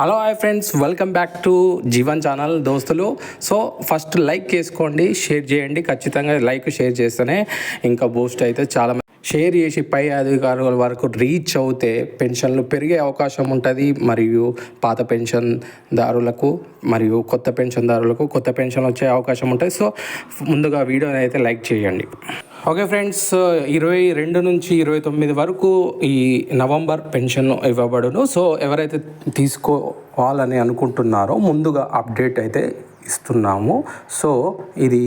Hello hi friends welcome back to Jeevan channel దోస్తులు. So first like చేసుకోండి share చేయండి. ఖచ్చితంగా లైక్ షేర్ చేస్తేనే ఇంకా బూస్ట్ అయితే చాలా షేర్ చేసి పై అధికారుల వరకు రీచ్ అవుతే పెన్షన్లు పెరిగే అవకాశం ఉంటుంది. మరియు పాత పెన్షన్దారులకు మరియు కొత్త పెన్షన్దారులకు కొత్త పెన్షన్ వచ్చే అవకాశం ఉంటుంది. సో ముందుగా వీడియోని అయితే లైక్ చేయండి. ఓకే ఫ్రెండ్స్ ఇరవై రెండు నుంచి ఇరవై తొమ్మిది వరకు ఈ నవంబర్ పెన్షన్ ఇవ్వబడును. సో ఎవరైతే తీసుకోవాలని అనుకుంటున్నారో ముందుగా అప్డేట్ అయితే ఇస్తున్నాము. సో ఇది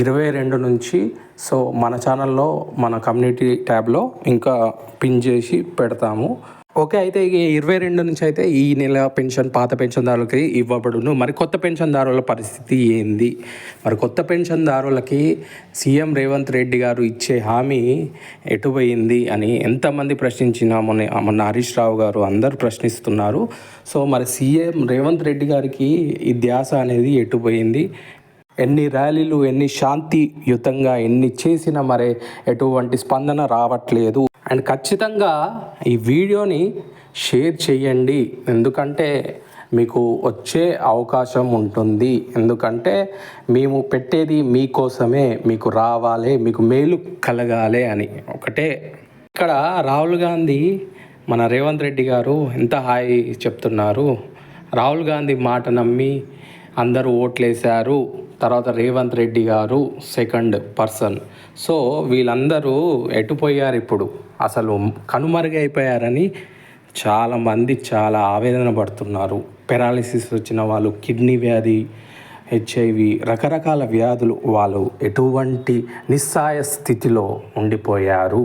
ఇరవై రెండు నుంచి సో మన ఛానల్లో మన కమ్యూనిటీ ట్యాబ్లో ఇంకా పిన్ చేసి పెడతాము. ఓకే అయితే ఈ ఇరవై రెండు నుంచి అయితే ఈ నెల పెన్షన్ పాత పెన్షన్దారులకి ఇవ్వబడును. మరి కొత్త పెన్షన్దారుల పరిస్థితి ఏంది? మరి కొత్త పెన్షన్దారులకి సీఎం రేవంత్ రెడ్డి గారు ఇచ్చే హామీ ఎటుపోయింది అని ఎంతమంది ప్రశ్నించినా మొన్న మొన్న హరీష్ రావు గారు అందరూ ప్రశ్నిస్తున్నారు. సో మరి సీఎం రేవంత్ రెడ్డి గారికి ఈ ధ్యాస అనేది ఎటుపోయింది? ఎన్ని ర్యాలీలు ఎన్ని శాంతియుతంగా ఎన్ని చేసినా మరి ఎటువంటి స్పందన రావట్లేదు. అండ్ ఖచ్చితంగా ఈ వీడియోని షేర్ చేయండి. ఎందుకంటే మీకు వచ్చే అవకాశం ఉంటుంది. ఎందుకంటే మేము పెట్టేది మీకోసమే మీకు రావాలి మీకు మేలు కలగాలి అని. ఒకటే. ఇక్కడ రాహుల్ గాంధీ మన రేవంత్ రెడ్డి గారు ఎంత హాయి చెప్తున్నారు. రాహుల్ గాంధీ మాట నమ్మి అందరూ ఓట్లేశారు. తర్వాత రేవంత్ రెడ్డి గారు సెకండ్ పర్సన్. సో వీళ్ళందరూ ఎటుపోయారు ఇప్పుడు? అసలు కనుమరుగైపోయారని చాలామంది చాలా ఆవేదన పడుతున్నారు. పెరాలిసిస్ వచ్చిన వాళ్ళు కిడ్నీ వ్యాధి హెచ్ఐవి రకరకాల వ్యాధులు వాళ్ళు ఎటువంటి నిస్సాయ స్థితిలో ఉండిపోయారు?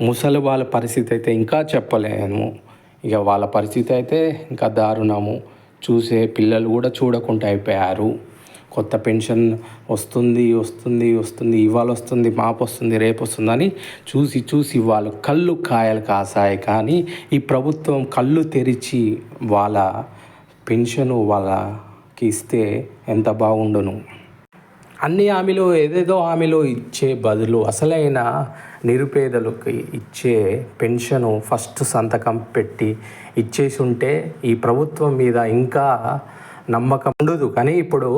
ముసలి వాళ్ళ పరిస్థితి అయితే ఇంకా చెప్పలేము. ఇక వాళ్ళ పరిస్థితి అయితే ఇంకా దారుణము. చూసే పిల్లలు కూడా చూడకుండా అయిపోయారు. కొత్త పెన్షన్ వస్తుంది వస్తుంది వస్తుంది ఇవాళ వస్తుంది మాపు వస్తుంది రేపు వస్తుందని చూసి చూసి వాళ్ళు కళ్ళు కాయలు కాసాయి. కానీ ఈ ప్రభుత్వం కళ్ళు తెరిచి వాళ్ళ పెన్షను వాళ్ళకి ఇస్తే ఎంత బాగుండును? అన్ని హామీలు ఏదేదో హామీలు ఇచ్చే బదులు అసలైన నిరుపేదలకు ఇచ్చే పెన్షను ఫస్ట్ సంతకం పెట్టి ఇచ్చేసి ఉంటే ఈ ప్రభుత్వం మీద ఇంకా నమ్మకం ఉండదు. కానీ ఇప్పుడు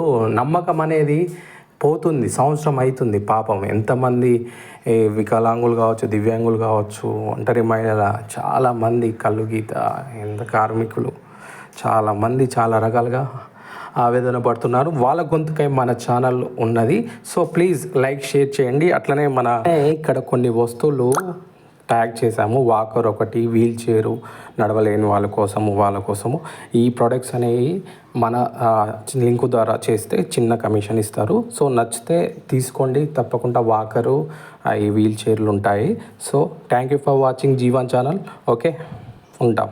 నమ్మకం అనేది పోతుంది. సంవత్సరం అవుతుంది పాపం. ఎంతమంది వికలాంగులు కావచ్చు దివ్యాంగులు కావచ్చు ఒంటరి మహిళల చాలామంది కళ్ళు గీత ఎంత కార్మికులు చాలామంది చాలా రకాలుగా ఆవేదన పడుతున్నారు. వాళ్ళ గొంతుకై మన ఛానల్ ఉన్నది. సో ప్లీజ్ లైక్ షేర్ చేయండి. అట్లనే మన ఇక్కడ కొన్ని వస్తువులు ట్యాగ్ చేసాము వాకర్ ఒకటి వీల్ చైరు నడవలేని వాళ్ళ కోసము వాళ్ళ కోసము. ఈ ప్రొడక్ట్స్ అనేవి మన లింకు ద్వారా చేస్తే చిన్న కమిషన్ ఇస్తారు. సో నచ్చితే తీసుకోండి. తప్పకుండా వాకరు ఈ వీల్ చైర్లు ఉంటాయి. So thank you for watching Jeevan channel. Okay ఉంటాం.